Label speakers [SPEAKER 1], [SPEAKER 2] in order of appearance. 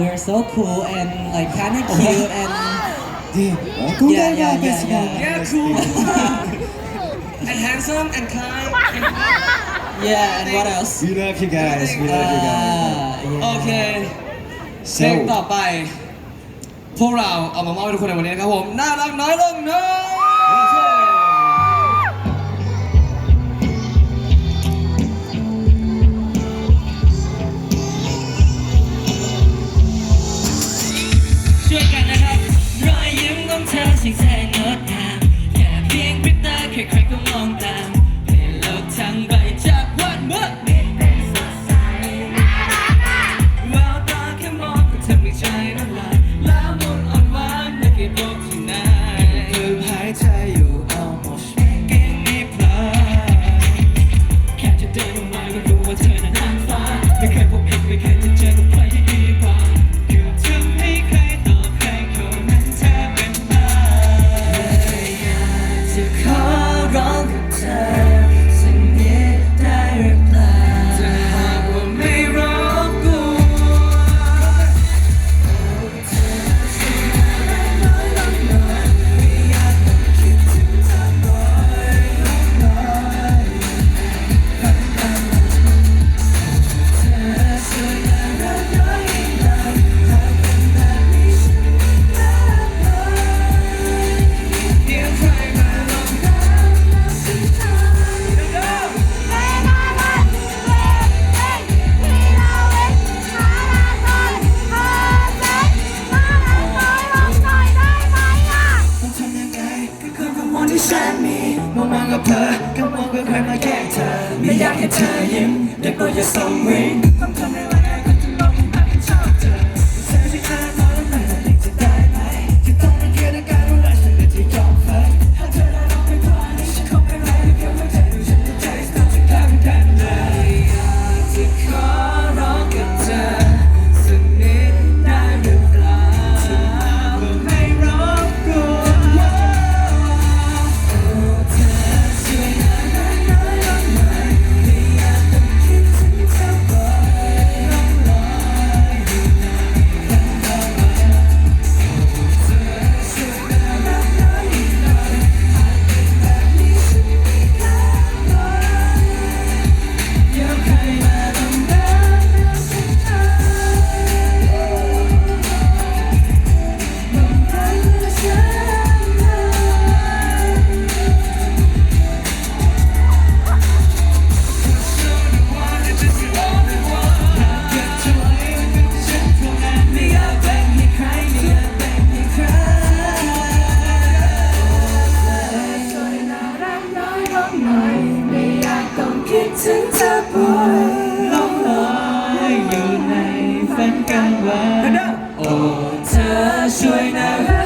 [SPEAKER 1] we're so cool and like kind of cute and
[SPEAKER 2] 네, 공감이
[SPEAKER 1] yeah,
[SPEAKER 2] yeah,
[SPEAKER 1] yeah.
[SPEAKER 3] yeah cool and handsome and kind
[SPEAKER 1] yeah and what else
[SPEAKER 2] We love you guys. We love you guys.
[SPEAKER 3] okay เช็ค So, ต่อไป พวกเราเอามาเมาให้ทุกคนในวันนี้นะครับผม น่ารักน้อยลงเนาะ
[SPEAKER 4] ที่แสนมีมองมองกับเธอก็มองเพื่อใครมาแค่เธอ ไม่อยากให้เธอยิ้มเด็กโดนจะส่งวิ่ง ล่องลอยอยู่ในฝันกลางวันโอ้เธอช่วยนะ